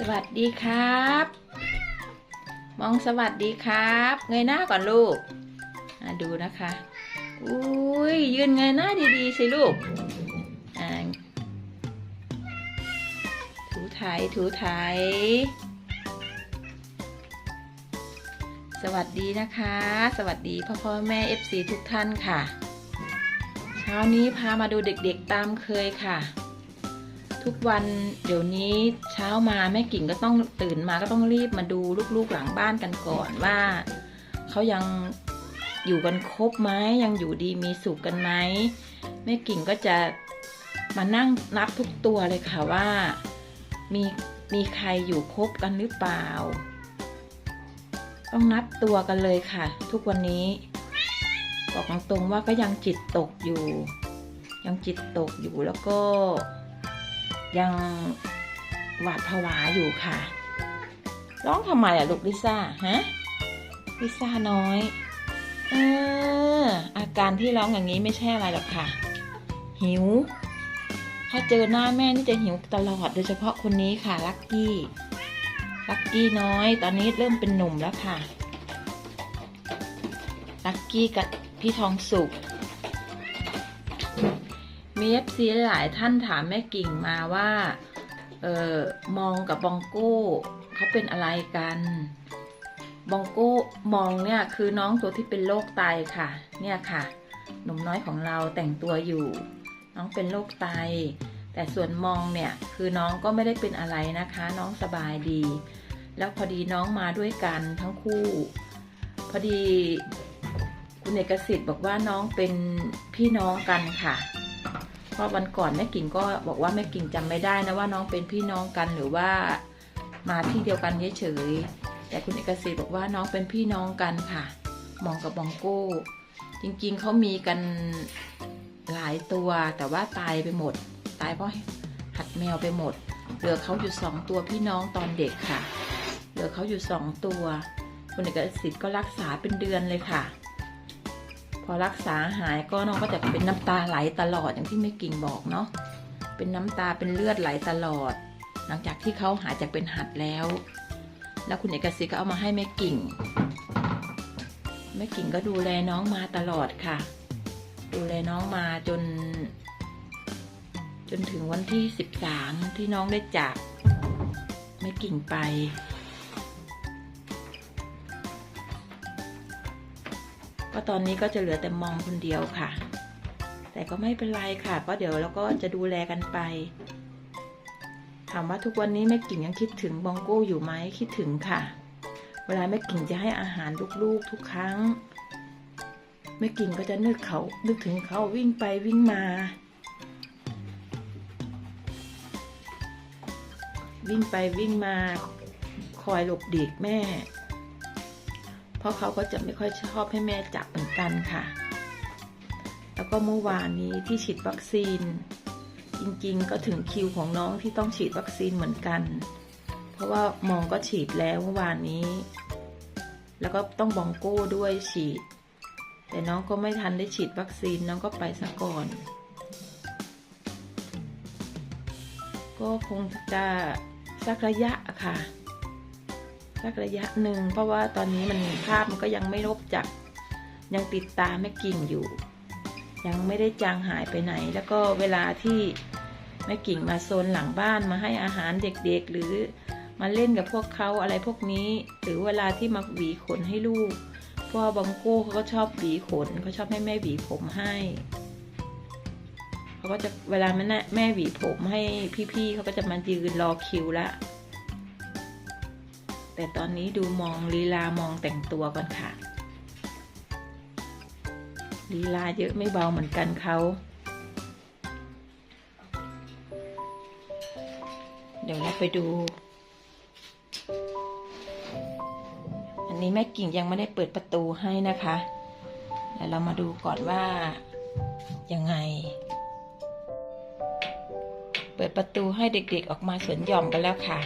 สวัสดีครับ มองสวัสดีครับ เงยหน้าก่อนลูกดูนะคะ อุ้ยยืนเงยหน้าดีๆสิลูกอ่าถูไถถูไถสวัสดีนะคะ สวัสดีพ่อพ่อแม่ FC ทุกท่านค่ะ เช้านี้พามาดูเด็กๆตามเคยค่ะ ทุกวันเดี๋ยวนี้เช้ามาแม่กิ่งก็ต้องตื่นมาก็ต้องรีบมาดูลูกๆหลังบ้านกันก่อนว่าเขายังอยู่กันครบไหมยังอยู่ดีมีสุขกันไหมแม่กิ่งก็จะมานั่งนับทุกตัวเลยค่ะว่ามีมีใครอยู่ครบกันหรือเปล่า ต้องนับตัวกันเลยค่ะ ทุกวันนี้บอกตรงๆว่าก็ยังจิตตกอยู่ ยังจิตตกอยู่แล้วก็ ยังหวาดผวาอยู่ค่ะ ร้องทำไมอะลูกลิซ่าฮะลิซ่าน้อย เออ อาการที่ร้องอย่างนี้ไม่ใช่อะไรหรอกค่ะ หิว ถ้าเจอหน้าแม่นี่จะหิวตลอดโดยเฉพาะคนนี้ค่ะลักกี้ลักกี้น้อย ตอนนี้เริ่มเป็นหนุ่มแล้วค่ะลักกี้กับพี่ทองสุก มีเอฟซีหลายท่านถามแม่กิ่งมาว่าเออมองกับบองโก้เขาเป็นอะไรกันบองโก้มองเนี่ยคือน้องตัวที่เป็นโรคไตค่ะ เนี่ยค่ะหนุ่มน้อยของเราแต่งตัวอยู่ น้องเป็นโรคไต แต่ส่วนมองเนี่ยคือน้องก็ไม่ได้เป็นอะไรนะคะ น้องสบายดี แล้วพอดีน้องมาด้วยกันทั้งคู่ พอดีคุณเอกสิทธิ์บอกว่าน้องเป็นพี่น้องกันค่ะ เพราะวันก่อนแม่กิ่งก็บอกว่าแม่กิ่งจำไม่ได้นะว่าน้องเป็นพี่น้องกันหรือว่ามาที่เดียวกันเฉยๆแต่คุณเอกสิทธิ์บอกว่าน้องเป็นพี่น้องกันค่ะ มองกับบองโก้ จริงๆเขามีกันหลายตัวแต่ว่าตายไปหมด ตายเพราะหัดแมวไปหมด เหลือเขาอยู่สองตัวพี่น้องตอนเด็กค่ะ เหลือเขาอยู่สองตัว คุณเอกสิทธิ์ก็รักษาเป็นเดือนเลยค่ะ พอรักษาหายก็น้องก็จะเป็นน้ำตาไหลตลอดอย่างที่แม่กิ่งบอกเนาะเป็นน้ำตาเป็นเลือดไหลตลอด หลังจากที่เขาหายจากเป็นหัดแล้ว แล้วคุณเอกสิทธิ์ก็เอามาให้แม่กิ่งแม่กิ่งก็ดูแลน้องมาตลอดค่ะ ดูแลน้องมาจน จนถึงวันที่สิบสามที่น้องได้จากแม่กิ่งไป ก็ตอนนี้ก็จะเหลือแต่มองคนเดียวค่ะ แต่ก็ไม่เป็นไรค่ะ ก็เดี๋ยวเราก็จะดูแลกันไป ถามว่าทุกวันนี้แม่กิ่งยังคิดถึงบองโก้อยู่ไหมคิดถึงค่ะ เวลาแม่กิ่งจะให้อาหารลูกๆทุกครั้งแม่กิ่งก็จะนึกเขา นึกถึงเขาวิ่งไปวิ่งมา วิ่งไปวิ่งมา คอยหลบเดีกแม่ ราะเขาก็จะไม่ค่อยชอบให้แม่จับเหมือนกันค่ะ แล้วก็เมื่อวานนี้ที่ฉีดวัคซีน จริงๆ ก็ถึงคิวของน้องที่ต้องฉีดวัคซีนเหมือนกัน เพราะว่ามองก็ฉีดแล้วเมื่อวานนี้ แล้วก็ต้องบองโก้ด้วยฉีด แต่น้องก็ไม่ทันได้ฉีดวัคซีนน้องก็ไปซะก่อน ก็คงจะสักระยะค่ะ สักระยะหนึ่งเพราะว่าตอนนี้มันภาพมันก็ยังไม่ลบจากยังติดตาแม่กิ่งอยู่ ยังไม่ได้จางหายไปไหน แล้วก็เวลาที่แม่กิ่งมาโซนหลังบ้านมาให้อาหารเด็กๆ หรือมาเล่นกับพวกเขาอะไรพวกนี้ หรือเวลาที่มาหวีขนให้ลูกเพราะว่าบังโก้เขาก็ชอบหวีขนเขาชอบให้แม่หวีผมให้เขาก็จะเวลาแม่แม่หวีผมให้พี่ๆเขาก็จะมายืนรอคิวละ แต่ตอนนี้ดูมองลีลามองแต่งตัวก่อนค่ะลีลาเยอะไม่เบาเหมือนกันเขา เดี๋ยวเราไปดู อันนี้แม่กิ่งยังไม่ได้เปิดประตูให้นะคะเดี๋ยวเรามาดูก่อนว่า ยังไง เปิดประตูให้เด็กๆออกมาสวนหย่อมกันแล้วค่ะ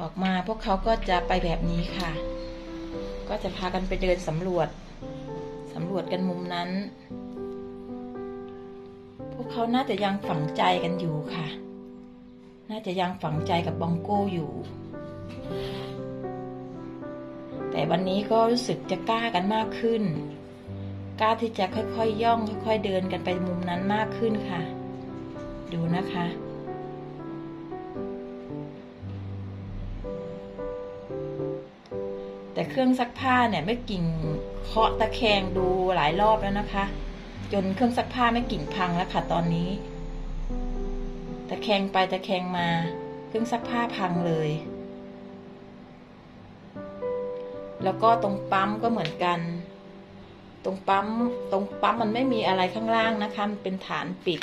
ออกมาพวกเขาก็จะไปแบบนี้ค่ะ ก็จะพากันไปเดินสำรวจสำรวจกันมุมนั้น พวกเขาน่าจะยังฝังใจกันอยู่ค่ะ น่าจะยังฝังใจกับบองโก้อยู่ แต่วันนี้ก็รู้สึกจะกล้ากันมากขึ้น กล้าที่จะค่อยๆย่อง ค่อย ๆ เดินกันไปมุมนั้นมากขึ้นค่ะ ดูนะคะ เครื่องซักผ้าเนี่ยไม่กิ่งเคาะตะแคงดูหลายรอบแล้วนะคะ จนเครื่องซักผ้าไม่กิ่งพังแล้วค่ะตอนนี้ ตะแคงไปตะแคงมา เครื่องซักผ้าพังเลย แล้วก็ตรงปั๊มก็เหมือนกัน ตรงปั๊มตรงปั๊มมันไม่มีอะไรข้างล่างนะคะมันเป็นฐานปิด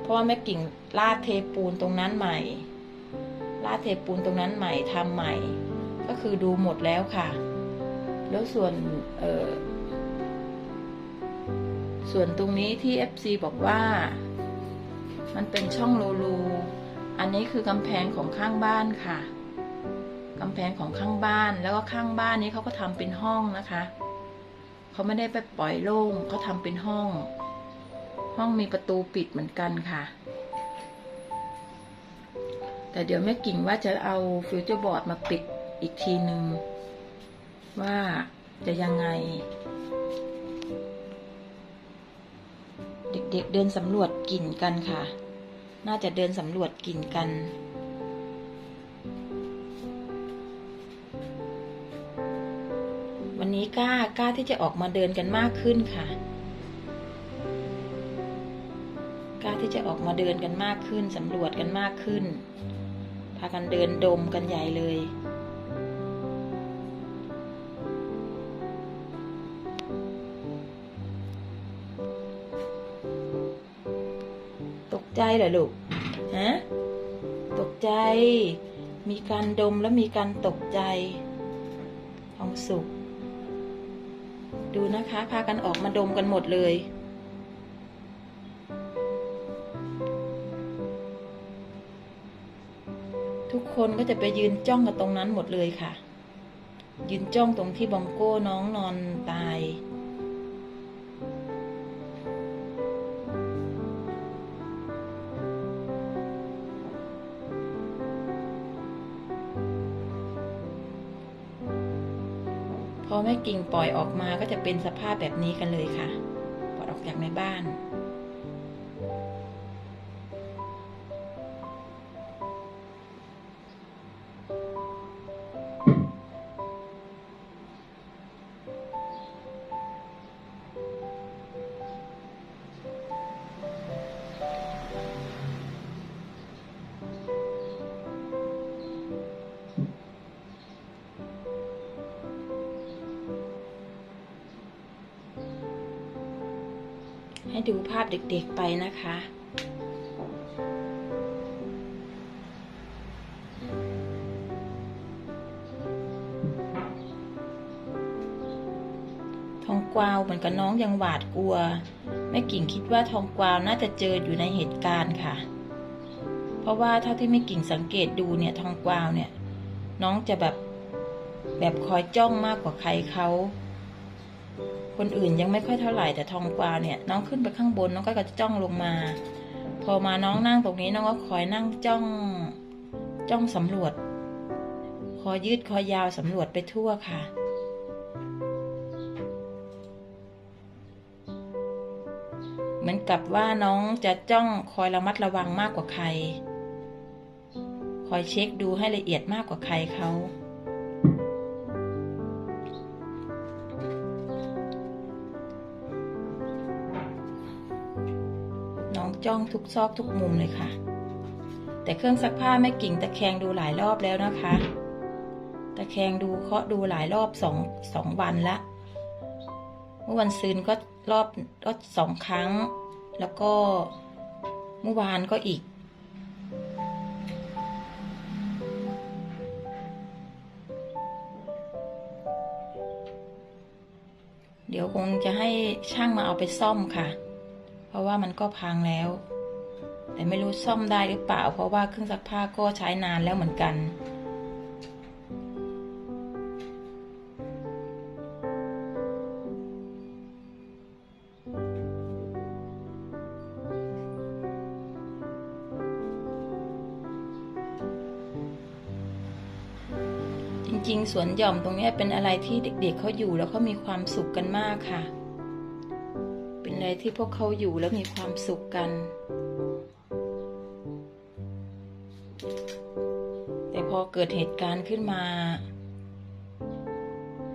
เพราะว่าแม่กิ่งลาดเทปูนตรงนั้นใหม่ลาดเทปูนตรงนั้นใหม่ทำใหม่ ก็คือดูหมดแล้วค่ะ แล้วส่วนส่วนตรงนี้ที่ FC บอกว่า มันเป็นช่องโลลู อันนี้คือกำแพงของข้างบ้านค่ะกำแพงของข้างบ้านแล้วก็ข้างบ้านนี้เขาก็ทำเป็นห้องนะคะเขาไม่ได้ไปปล่อยโล่งเขาทำเป็นห้อง ห้องมีประตูปิดเหมือนกันค่ะ แต่เดี๋ยวแม่กิ่งว่าจะเอาฟิวเจอร์บอร์ดมาปิด อีกทีหนึ่งว่าจะยังไง เด็กๆเเดินสำรวจกลิ่นกันค่ะ น่าจะเดินสำรวจกลิ่นกันวันนี้กล้ากล้าที่จะออกมาเดินกันมากขึ้นค่ะกล้าที่จะออกมาเดินกันมากขึ้นสำรวจกันมากขึ้น พากันเดินดมกันใหญ่เลย เหรอลูก ฮะ ตกใจ มีการดมแล้วมีการตกใจ ทองสุก ดูนะคะ พากันออกมาดมกันหมดเลย ทุกคนก็จะไปยืนจ้องกับตรงนั้นหมดเลยค่ะ ยืนจ้องตรงที่บองโก้น้องนอนตาย แม่กิ่งปล่อยออกมาก็จะเป็นสภาพแบบนี้กันเลยค่ะปล่อยออกจากในบ้าน ให้ดูภาพเด็กๆไปนะคะ ทองกวาวเหมือนกับน้องยังหวาดกลัว แม่กิ่งคิดว่าทองกวาวน่าจะเจออยู่ในเหตุการณ์ค่ะ เพราะว่าเท่าที่แม่กิ่งสังเกตดูเนี่ยทองกวาวเนี่ย น้องจะแบบแบบคอยจ้องมากกว่าใครเขา คนอื่นยังไม่ค่อยเท่าไหร่แต่ทองกวาวเนี่ยน้องขึ้นไปข้างบนน้องก็จะจ้องลงมา พอมาน้องนั่งตรงนี้น้องก็คอยนั่งจ้องจ้องสำรวจ คอยยืดคอยยาวสำรวจไปทั่วค่ะเหมือนกับว่าน้องจะจ้องคอยระมัดระวังมากกว่าใคร คอยเช็คดูให้ละเอียดมากกว่าใครเขา จ้องทุกซอกทุกมุมเลยค่ะ แต่เครื่องซักผ้าไม่กิ่งตะแคงดูหลายรอบแล้วนะคะ ตะแคงดูเคาะดูหลายรอบสองสองวันละ เมื่อวันซืนก็รอบก็สองครั้ง แล้วก็เมื่อวานก็อีกเดี๋ยวคงจะให้ช่างมาเอาไปซ่อมค่ะ ราะว่ามันก็พังแล้ว แต่ไม่รู้ซ่อมได้หรือเปล่า เพราะว่าเครื่องซักผ้าก็ใช้นานแล้วเหมือนกัน จริงๆ สวนหย่อมตรงนี้เป็นอะไรที่เด็กๆเเขาอยู่แล้วเขามีความสุขกันมากค่ะ เป็นอะไรที่พวกเขาอยู่แล้วมีความสุขกัน แต่พอเกิดเหตุการณ์ขึ้นมา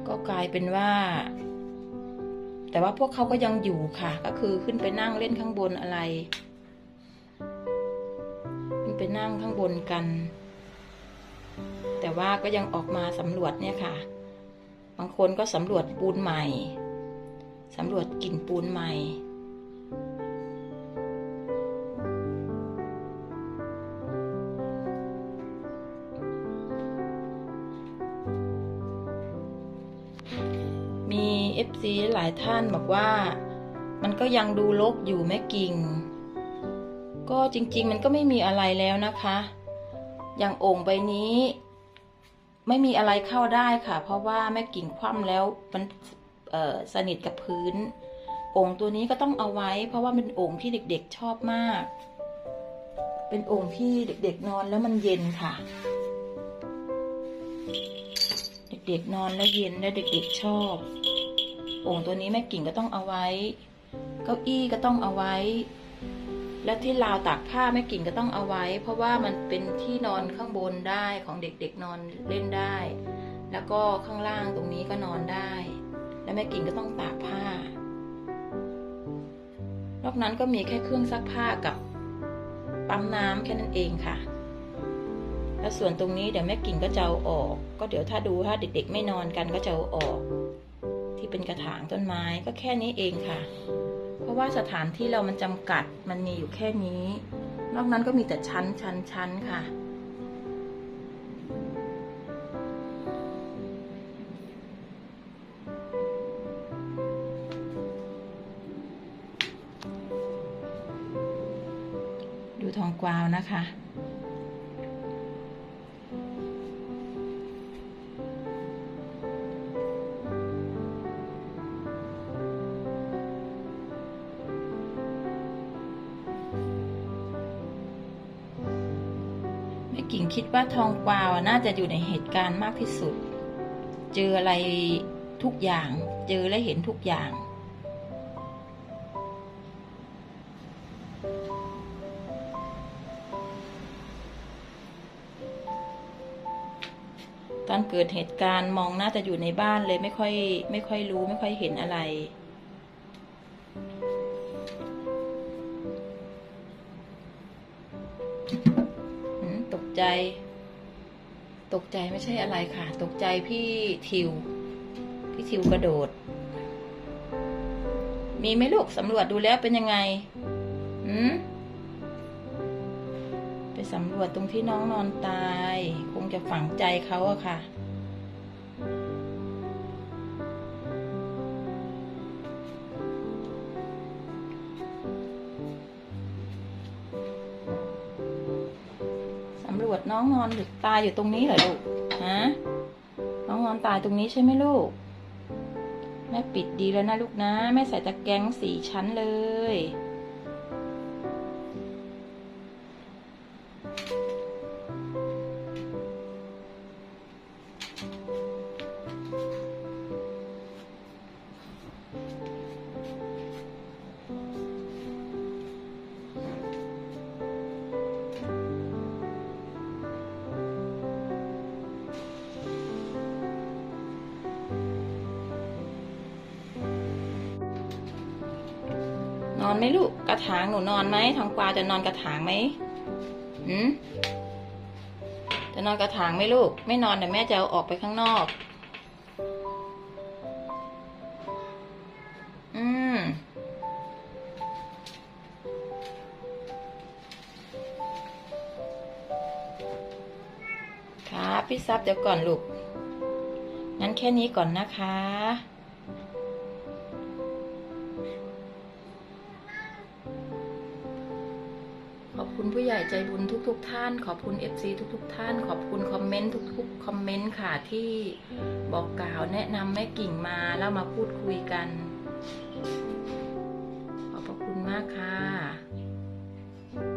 ก็กลายเป็นว่า แต่ว่าพวกเขาก็ยังอยู่ค่ะ ก็คือขึ้นไปนั่งเล่นข้างบนอะไร ขึ้นไปนั่งข้างบนกัน แต่ว่าก็ยังออกมาสำรวจเนี่ยค่ะ บางคนก็สำรวจปูนใหม่ สำรวจกลิ่นปูนใหม่ มี FC หลายท่านบอกว่า มันก็ยังดูรกอยู่แม่กิ่ง ก็จริง ๆ มันก็ไม่มีอะไรแล้วนะคะ อย่างโอ่งใบนี้ ไม่มีอะไรเข้าได้ค่ะ เพราะว่าแม่กิ่งคว่ำแล้วมัน สนิทกับพื้นโอ่งตัวนี้ก็ต้องเอาไว้ เพราะว่าเป็นโอ่งที่เด็กๆชอบมาก เป็นโอ่งที่เด็กๆนอนแล้วมันเย็นค่ะ เด็กๆนอนแล้วเย็นและเด็กๆชอบโอ่งตัวนี้แม่กิ่งก็ต้องเอาไว้ เก้าอี้ก็ต้องเอาไว้ และที่ราวตากผ้าแม่กิ่งก็ต้องเอาไว้ เพราะว่ามันเป็นที่นอนข้างบนได้ของเด็กๆนอนเล่นได้ แล้วก็ข้างล่างตรงนี้ก็นอนได้ และแม่กิ่งก็ต้องตากผ้านอกนั้นก็มีแค่เครื่องซักผ้ากับปั๊มน้ำแค่นั้นเองค่ะ แล้วส่วนตรงนี้เดี๋ยวแม่กิ่งก็จะเอาออก ก็เดี๋ยวถ้าดูถ้าเด็กๆ ไม่นอนกันก็จะเอาออก ที่เป็นกระถางต้นไม้ก็แค่นี้เองค่ะ เพราะว่าสถานที่เรามันจำกัดมันมีอยู่แค่นี้ นอกนั้นก็มีแต่ชั้นชั้นชั้นค่ะ กวาวนะคะ แม่กิ่งคิดว่าทองกวาวน่าจะอยู่ในเหตุการณ์มากที่สุด เจออะไรทุกอย่าง เจอและเห็นทุกอย่าง เกิดเหตุการณ์มองน่าจะอยู่ในบ้านเลยไม่ค่อย ไม่ค่อยรู้ไม่ค่อยเห็นอะไร ตกใจ ตกใจไม่ใช่อะไรค่ะ ตกใจพี่ทิว พี่ทิวกระโดด มีไหมลูกสำรวจดูแล้วเป็นยังไงอืมไปสำรวจตรงที่น้องนอนตาย คงจะฝังใจเขาอะค่ะ น้องนอนหรือตายอยู่ตรงนี้เหรอลูกฮะน้องนอนตายตรงนี้ใช่ไหมลูก แม่ปิดดีแล้วนะลูกนะ แม่ใส่ตะแกรงสี่ชั้นเลย นอนไหมลูกกระถางหนูนอนไหมทองกวาจะนอนกระถางไหมหืมจะนอนกระถางไหมลูก ไม่นอนเดี๋ยวแม่จะเอาออกไปข้างนอก อืมครับพี่ซับเดี๋ยวก่อนลูกงั้นแค่นี้ก่อนนะคะ คุณผู้ใหญ่ใจบุญทุกๆทท่าน ขอบคุณ FC ทุกๆทท่าน ขอบคุณคอมเมนต์ทุกๆคอมเมนต์ค่ะที่บอกกล่าวแนะนำแม่กิ่งมาแล้วมาพูดคุยกัน ขอบพระคุณมากค่ะ ค่ะ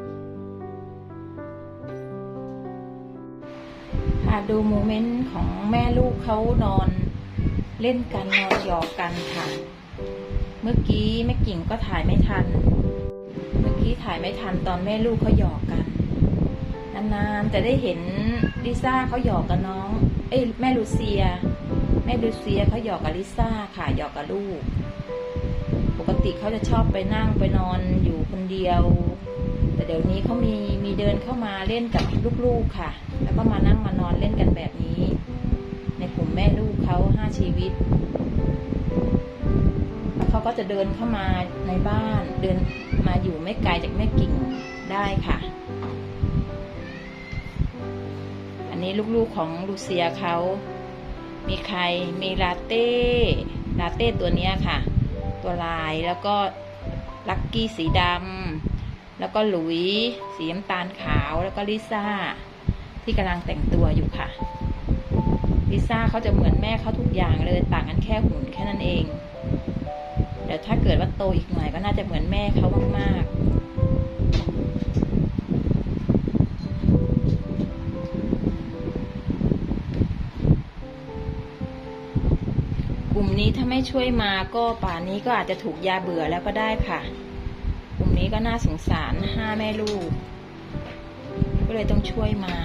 ค่ะดูโมเมนต์ของแม่ลูกเขานอนเล่นกันนอนหยอกกันค่ะ เมื่อกี้แม่กิ่งก็ถ่ายไม่ทัน เมื่ถ่ายไม่ทันตอนแม่ลูกเขาหยอกกันนานๆจะได้เห็นลิซ่าเขาหยอกกับน้อง เอ้ยแม่ลูเซีย แม่ลูเซียเขาหยอกกับลิซ่าค่ะหยอกกับลูก ปกติเขาจะชอบไปนั่งไปนอนอยู่คนเดียว แต่เดี๋ยวนี้เขามีมีเดินเข้ามาเล่นกับลูกๆค่ะ แล้วก็มานั่งมานอนเล่นกันแบบนี้ ในกลุ่มแม่ลูกเขาห้าชีวิต ก็จะเดินเข้ามาในบ้าน เดินมาอยู่ไม่ไกลจากแม่กิ่งได้ค่ะ อันนี้ลูกๆของลูเซียเขา มีใคร มีลาเต้ ลาเต้ตัวนี้ค่ะ ตัวลาย แล้วก็ลักกี้สีดำ แล้วก็หลุย สีน้ำตาลขาว แล้วก็ลิซ่า ที่กำลังแต่งตัวอยู่ค่ะ ลิซ่าเขาจะเหมือนแม่เขาทุกอย่างเลย ต่างกันแค่หุ่นแค่นั้นเอง เดี๋ยวถ้าเกิดว่าโตอีกหน่อยก็น่าจะเหมือนแม่เขามาก ๆกลุ่มนี้ถ้าไม่ช่วยมาก็ป่านนี้ก็อาจจะถูกยาเบื่อแล้วก็ได้ค่ะ กลุ่มนี้ก็น่าสงสารห้าแม่ลูก ก็เลยต้องช่วยมา